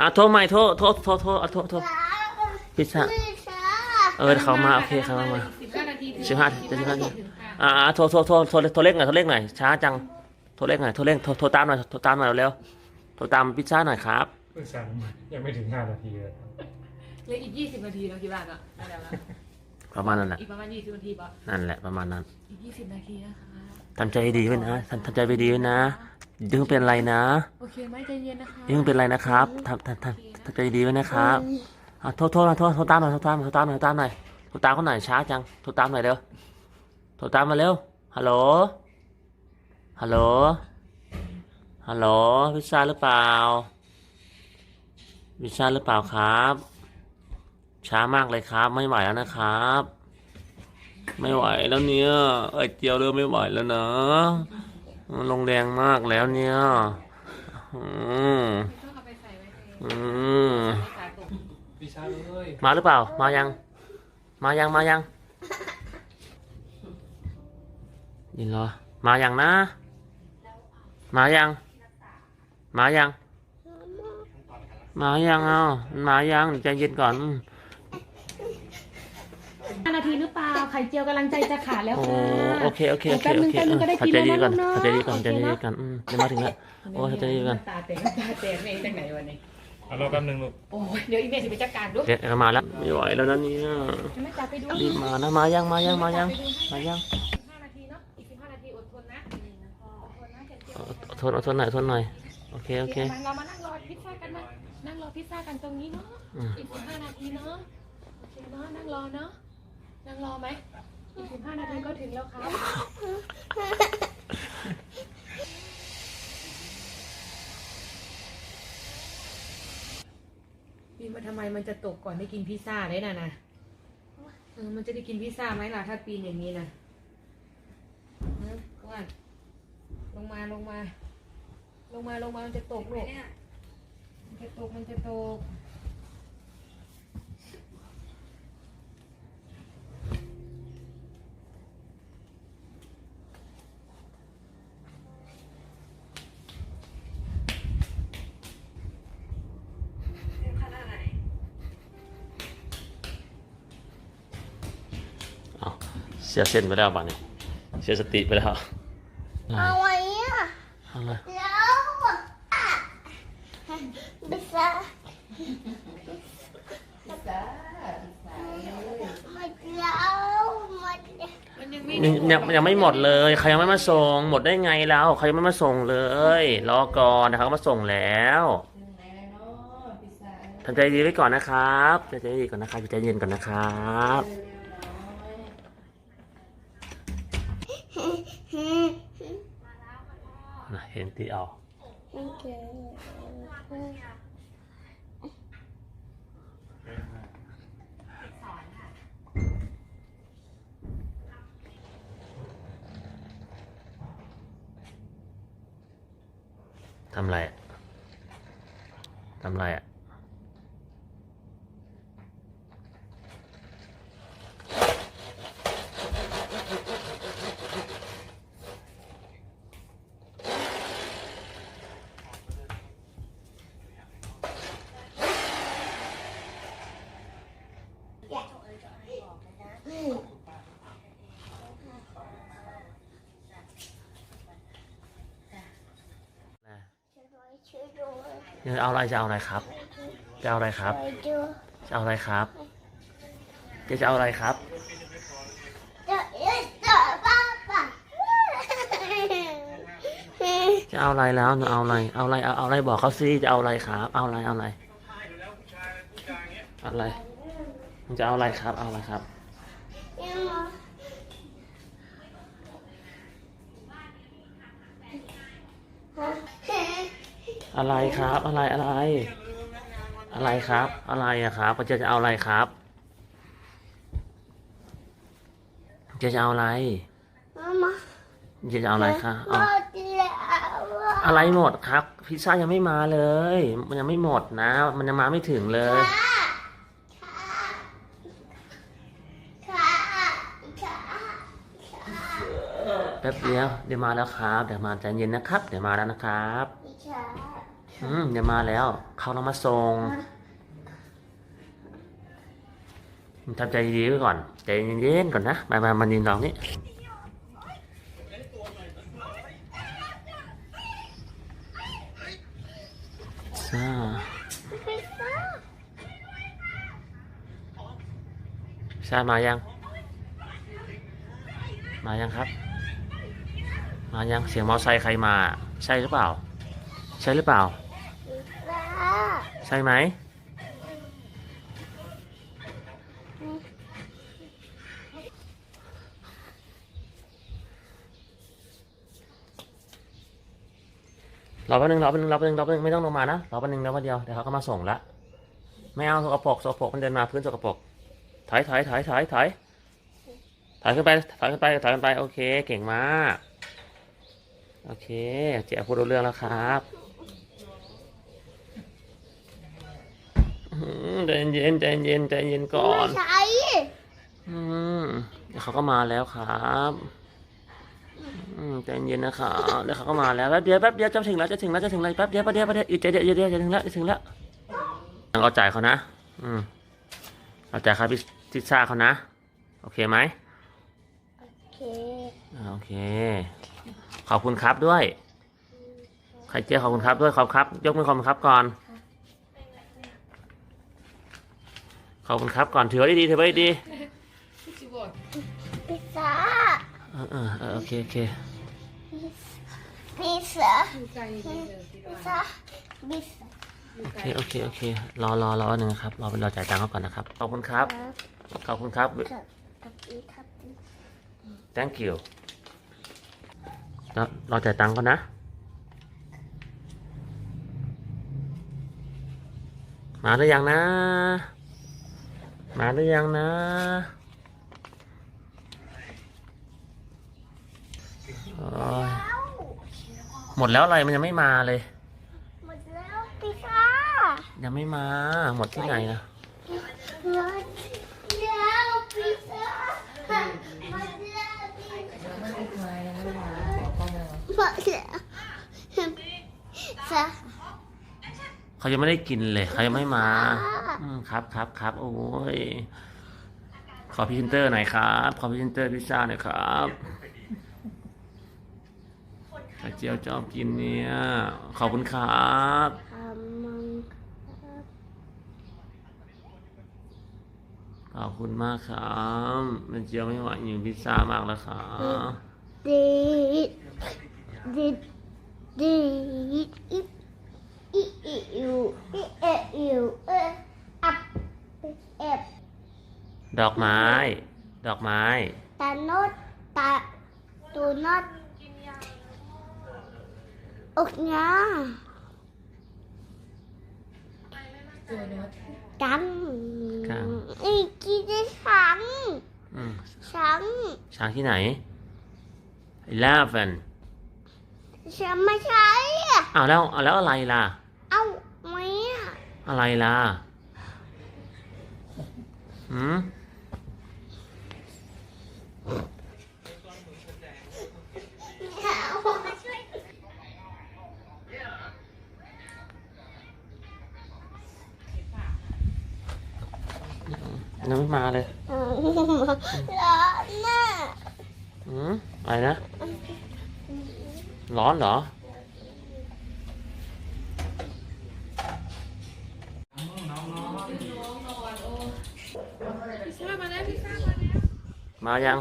อะโทรใหม่โทรโทรโทรโทรอะโทรโทรพิซซ่าเออเขามาโอเคเขามาสิบห้านาทีสิบห้าสิบห้านาทีอ่าอ่าโทรโทรโทรโทรโทรเลขหน่อยโทรเลขหน่อยช้าจังโทรเลขหน่อยโทรเลขโทรโทรตามหน่อยโทรตามหน่อยเร็วๆโทรตามพิซซ่าหน่อยครับเพิ่งสั่งยังไม่ถึงห้านาทีเลยเหลืออีกยี่สิบนาทีเราคิดว่าก็ได้แล้วนะประมาณนั้นแหละอีกประมาณยี่สิบนาทีป่ะนั่นแหละประมาณนั้นอีกยี่สิบนาทีนะคะทำใจดีไว้นะทำทำใจไปดีไว้นะ ยังเป็นไรนะโอเคไหมใจเย็นนะคะยังเป็นไรนะครับทำทำทำทำใจดีไว้นะครับอะโทรโทรโทรโทรตามหน่อยโทรตามโทรตามหน่อยโทรตามหน่อยโทรตามเขาหน่อยช้าจังโทรตามหน่อยเร็วโทรตามมาเร็วฮัลโหลฮัลโหลฮัลโหลพิซซ่าหรือเปล่าพิซซ่าหรือเปล่าครับ ช้ามากเลยครับไม่ไหวแล้วนะครับ ไม่ไหวแล้วเนี่ยเอ้ยเจียวเริ่มไม่ไหวแล้วนะ ลงแดงมากแล้วเนี่ยอืมต้องเอาไปใส่ไว้ในอืมในกาตุกพี่ชาเลยมาหรือเปล่า มายัง มายังมายังยินเหรอ มายังนะ มายัง มายัง มายังเอามายังใจเย็นก่อน ห้านาทีหรือเปล่า ไข่เจียวกำลังใจจะขาดแล้วโอ้ค่ะ โอเค โอเค โอเค แป๊บโอนึงเคแป๊บนึงก็ได้ขอกินใจแล้วดีนะก่อนลูกเนอะขอใจดีก่อนโอใจเคดีเนอะ ก่อนอืมเดี๋ยวมาถึงแล้ว โอ้ยขอใจดีก่อน ตาเตะตาเตะเมย์จากไหนวันนี้ เอารอแป๊บนึงลูก โอ้ยเดี๋ยวอีเมย์จะไปจัดการด้วยเดี๋ยวมาแล้วไม่ไหวแล้วนะเนี่ยแม่จ๋าไปดูรีบมานะ มายัง มายัง มายัง มายังสิบห้านาทีเนาะ อีกสิบห้านาทีอดทนนะอดทนนะไข่เจียวอดทนอดทนหน่อยอดทนหน่อย โอเค โอเค มาเรามานั่งรอพิซซ่ากันนะนั่งรอพิซซ่ากันตรงนี้เนาะ อืม อีกสิบห้านาทีเนาะ โอเคเนาะ นั่งรอเนาะ นั่งรอไหมอีกสิบห้านาทีก็ถึงแล้วครับ ปีนมาทำไมมันจะตกก่อนได้กินพิซซ่าได้น่ะนะเออมันจะได้กินพิซซ่าไหมล่ะ ถ้าปีนอย่างนี้นะเอออ้วนลงมาลงมา ลงมาลงมามันจะตกลูกมันจะตกมันจะตก เอาเสียเส้นไปแล้วบ้านี้ เสียสติไปแล้วเอาไว้อะเอาเลยแล้วอะบิซซ่ามาแล้วมามันยังไม่ยังยังยังไม่หมดเลยใครยังไม่มาส่ง หมดได้ไงแล้วใครยังไม่มาส่งเลยรอก่อนนะครับมาส่งแล้วทำใจดีไว้ก่อนนะครับทำใจดีก่อนนะครับใจเย็นก่อนนะครับ นะเห็นตีเอาโอเคทำไรอะทำไรอะ ช่วยด้วย จะเอาอะไรจะเอาอะไรครับ จะเอาอะไรครับช่วยด้วยจะเอาอะไรครับจะจะเอาอะไรครับจะจะป้าป้าจะเอาอะไรแล้วเอาอะไร เอาอะไรเอาเอาอะไรบอกเขาสิจะเอาอะไรครับ เอาอะไร เอาอะไรเอาอะไรมันจะเอาอะไรครับ เอาอะไรครับ อะไรครับ อะไรอะไร อะไรครับ อะไรอะครับเจะจะเอาอะไรครับเจะจะเอาอะไรมามาเจะจะเอาอะไรครับเอาหมดแล้วอะไรหมดครับ พิซซ่ายังไม่มาเลย มันยังไม่หมดนะ มันยังมาไม่ถึงเลยค่ะค่ะค่ะแป๊บเดียวเดี๋ยวมาแล้วครับ เดี๋ยวมาใจเย็นนะครับ เดี๋ยวมาแล้วนะครับค่ะ อืมเดี๋ยวมาแล้ว เขาต้องมาส่งทำใจดีๆไว้ก่อน ใจเย็นๆก่อนนะ มามามายืนตรงนี้ซ่าพิซซ่าซ่ามายัง มายังครับ มายัง เสียงมอไซค์ใครมา ใช่หรือเปล่า ใช่หรือเปล่าพิ ซซ่าใช่ไหมรอแป๊บนึงรอแป๊บนึงรอแป๊บนึงรอแป๊บนึงไม่ต้องลงมานะรอแป๊บนึงรอแป๊บเดียวเดี๋ยวเขาก็มาส่งละไม่เอาสกปรกสกปรกมันเดินมาพื้นสกปรกถอยถอยถอยถอยถอยถอยขึ้นไปถอยขึ้นไปถอยขึ้นไปโอเค เก่งมาก โอเค เจ๊พูดรู้เรื่องแล้วครับอื้อหือ ใจเย็นใจเย็นใจเย็นก่อนไม่ใช่อืมเดี๋ยวเขาก็มาแล้วครับอืมใจเย็นนะครับเดี๋ยวเขาก็มาแล้วแป๊บเดียวแป๊บเดียวจะถึงแล้วจะถึงแล้วจะถึงแล้วแป๊บเดียวแป๊บเดียวแป๊บเดียวอีกใจเดียวใจเดียวจะถึงแล้วจะถึงแล้วยังเอาจ่ายเขานะ อืมเอาจ่ายค่าพิซซ่าเขานะ โอเคไหมโอเคอ่าโอเค ขอบคุณครับด้วย ใครเจอขอบคุณครับด้วยขอบครับ ยกมือขอบคุณครับก่อน ขอบคุณครับก่อนถือไว้ดีๆถือไว้ดีชิบอกพิซซ่าๆเออเออเออโอเคโอเคพิซซ่าอยู่ไกลเดินที่พิซบ้าซ่านพิซซ่าอยู่โอไกเคลโอเคโอเครอรอรอหนึ่งนะครับรอเป็นรอจ่ายตังค์เขาก่อนนะครับขอบคุณครับขอบคุณครับครับครับอีครับ thank you แล้วรอจ่ายตังค์ก่อนนะ มาหรือยังนะ มาหรือยังนะโอ้ยหมดแล้วอะไรมันยังไม่มาเลย หมดแล้วพิซซ่ายังไม่มา หมดที่ไหนนะหมดแล้วพิซซ่าหมดแล้วพิซซ่าไม่ได้มายังไม่มาบอกเขาเลยหมดแล้วพิซซ่าเขายังไม่ได้กินเลยเขายังไม่มาอืม ครับครับครับโอ้ยขอพรีเซนเตอร์หน่อยครับ ขอพรีเซนเตอร์พิซซ่าหน่อยครับไข่เจียวชอบกินเนี่ย ขอบคุณครับขอบคุณมากครับไข่เจียวไม่ไหวอยู่พิซซ่ามากแล้วครับดีดีดีอีอีอีอยู่อีเออยู่เออับ เอฟดอกไม้ ดอกไม้ ตาโนดตาตูนอดอกงาเจอเนื้อกังกัง อีกกี่ได้ฉันอืมฉันช้างที่ไหน eleven ฉันไม่ใช่ อ้าวแล้วอ้าวแล้วอะไรล่ะ เอ้าไม่อะอะไรล่ะ หืมยังไม่มาเลยร้อนน่ะอืมอะไรนะ ร้อนเหรอ พิซซ่ามาแล้วพิซซ่ามาแล้ว มายัง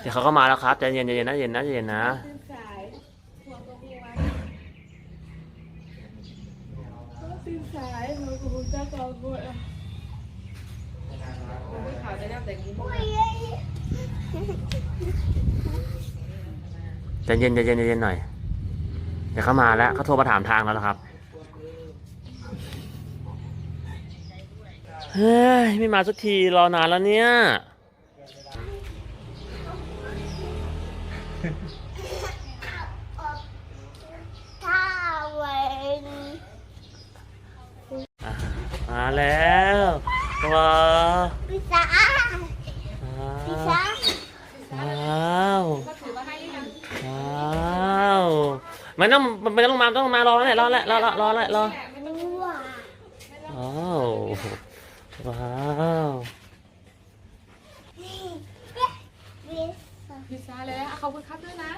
เดี๋ยวเขาก็มาแล้วครับใจเย็นใจเย็นนะใจเย็นนะใจเย็นนะ ตื่นสายหัวก็มีวันตื่นสายหัวก็คงจะกองกดอะข่าวจะนับแต่งนี้ใจเย็นใจเย็นใจเย็นหน่อย เดี๋ยวเขามาแล้วเขาโทรมาถามทางแล้วนะครับ เฮ้ยไม่มาสักทีรอนานแล้วเนี่ยถ้าเวนมาแล้วว้าวพิซซ่าพิซซ่าว้าวก็ถือว่าให้ยังว้าไม่ต้องไม่ต้องลงมาไม่ต้องลงมารอแล้วเนี่ยรอแล้วรอรอรอแล้วรอ ว้า อ้าวว้าว พิซซ่าเลยอะ ขอบคุณครับด้วยนะ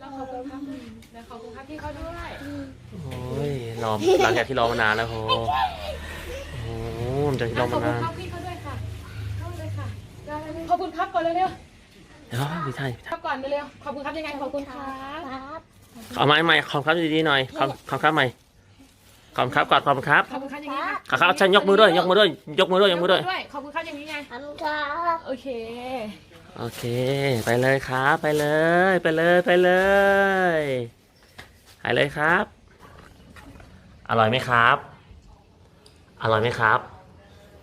เราขอบคุณครับแล้วขอบคุณครับพี่เขาด้วยโอ้ยรอหลังจากที่รอมานานแล้วโหโอ้โหหลังจากที่รอขอมาบคุณนานครับพี่เขาด้วยค่ะเข้าเลยค่ะได้เลยขอบคุณครับก่อนเร็วเดี๋ยวไม่ใช่ๆครับก่อนเร็วๆขอบคุณครับยังไงขอบคุณครับครับเอาไม้ใหม่ขอบครับดีๆหน่อยขอบขอบครับใหม่ขอบครับก่อนขอบครับขอบคุณครับอย่างนี้นะขอบครับฉันยกมือด้วยยกมือด้วยยกมือด้วยยกมือด้วย ขอบคุณครับอย่างนี้ไงทำครับโอเค โอเค ไปเลยครับ ไปเลย ไปเลยไปเลยหายเลยครับ อร่อยไหมครับ อร่อยไหมครับ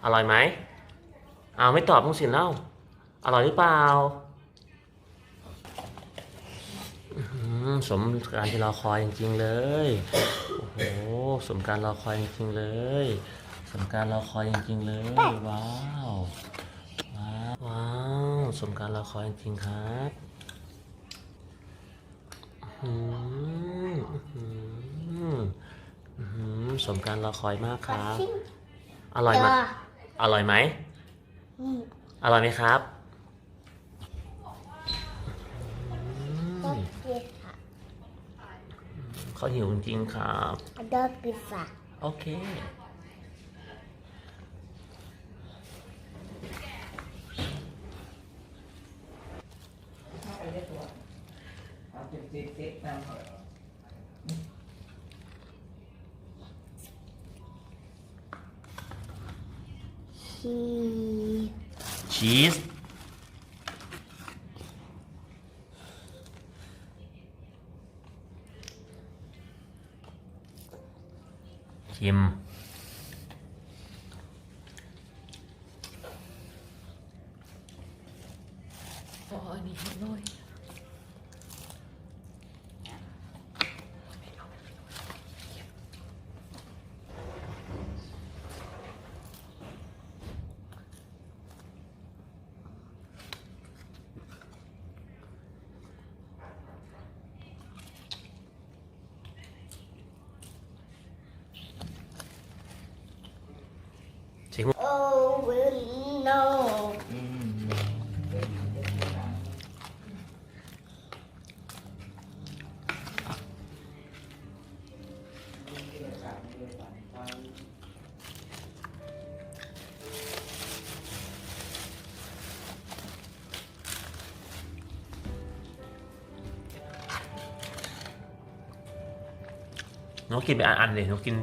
อร่อยไหมเอาวไม่ตอบต้องสินเล่า อร่อยหรือเปล่าสมการที่รอคอยจริงๆเลย โอ้โห สมการรอคอยจริงๆเลย สมการรอคอยจริงๆเลย ว้าว ว้าว สมการรอคอยจริงๆครับอื้อหืออื้อหืออื้อหือสมการรอคอยมากครับ อร่อยไหมอร่อยไหม อร่อยไหมครับดอกพิซซ่าเขาหิวจริงๆครับดอกพิซซ่าโอเค ชี ชีส ชิ นูกินไปอันๆเลยนูกิน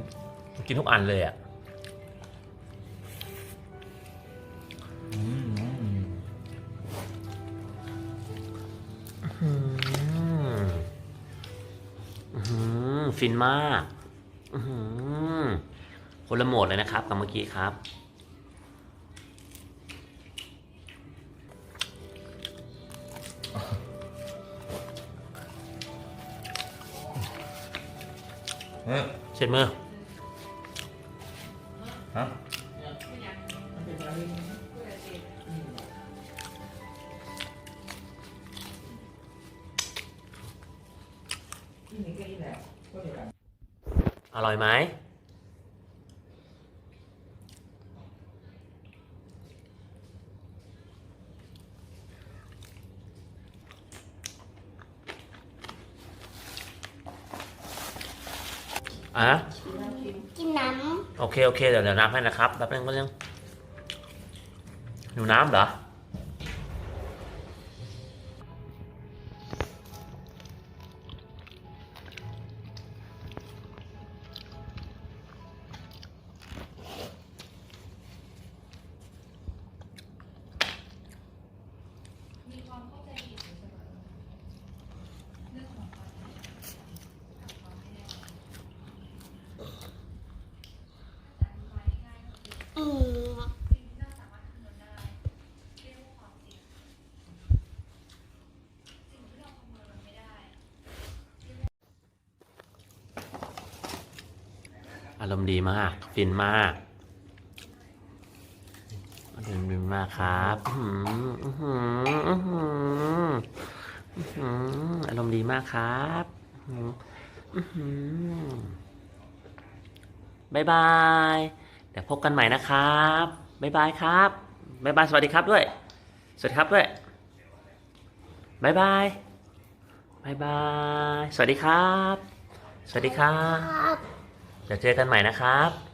กินทุกอันเลยอะอืมอื้อหือฟินมากอื้อหือคนละโหมดเลยนะครับกับเมื่อกี้ครับ เฮ้ยเช็ดมือฮะอร่อยไหม อะกินน้โอเคโอเคเดี๋ยวเดี๋ยวน้ำให้นะครับแป๊บนึงแป๊บนึงหนูน้ำเหรอารมณ์ดีมาก ฟินมากอารมณ์ดีมากครับอารมณ์ดีมากครับบายบาย เดี๋ยวพบกันใหม่นะครับบายบายครับบายบาย สวัสดีครับด้วย สวัสดีครับด้วยบายบายบายบาย สวัสดีครับ สวัสดีครับ เดี๋ยวเจอกันใหม่นะครับ